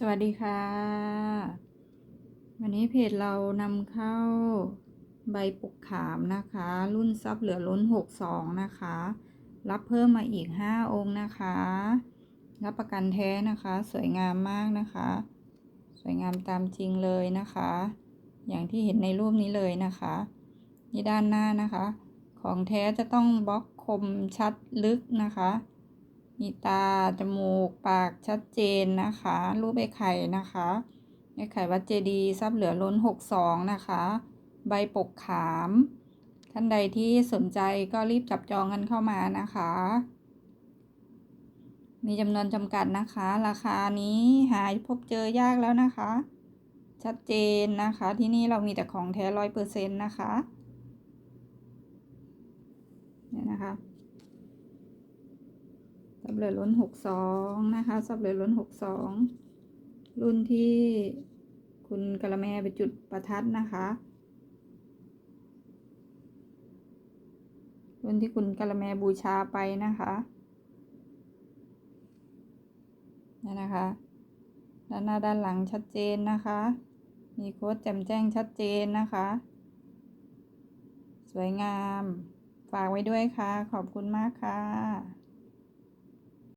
สวัสดีค่ะ วันนี้เพจเรานำเข้าใบปกขามนะคะ รุ่นซับเหลือล้น62นะคะ รับเพิ่มมาอีก5องค์นะคะ รับประกันแท้นะคะ สวยงามมากนะคะ สวยงามตามจริงเลยนะคะ อย่างที่เห็นในรูปนี้เลยนะคะ นี่ด้านหน้านะคะ ของแท้จะต้องบล็อกคมชัดลึกนะคะ มีตา จมูก ปากชัดเจนนะคะ รูปไอ้ไข่นะคะไอ้ไข่วัดเจดีทรัพย์เหลือล้นหกสองนะคะ ใบปกขาม ท่านใดที่สนใจก็รีบจับจองกันเข้ามานะคะ มีจำนวนจำกัดนะคะ ราคานี้หาพบเจอยากแล้วนะคะ ชัดเจนนะคะ ที่นี่เรามีแต่ของแท้ร้อยเปอร์เซ็นต์นะคะเนี่ยนะคะ เหลือล้นหกสองนะคะซับเหลือล้นหกสองรุ่นที่คุณกะละแมไปจุดประทัดนะคะ รุ่นที่คุณกะละแมบูชาไปนะคะนี่นะคะ ด้านหน้าด้านหลังชัดเจนนะคะ มีโค้ดแจ่มแจ้งชัดเจนนะคะ สวยงาม ฝากไว้ด้วยค่ะ ขอบคุณมากค่ะ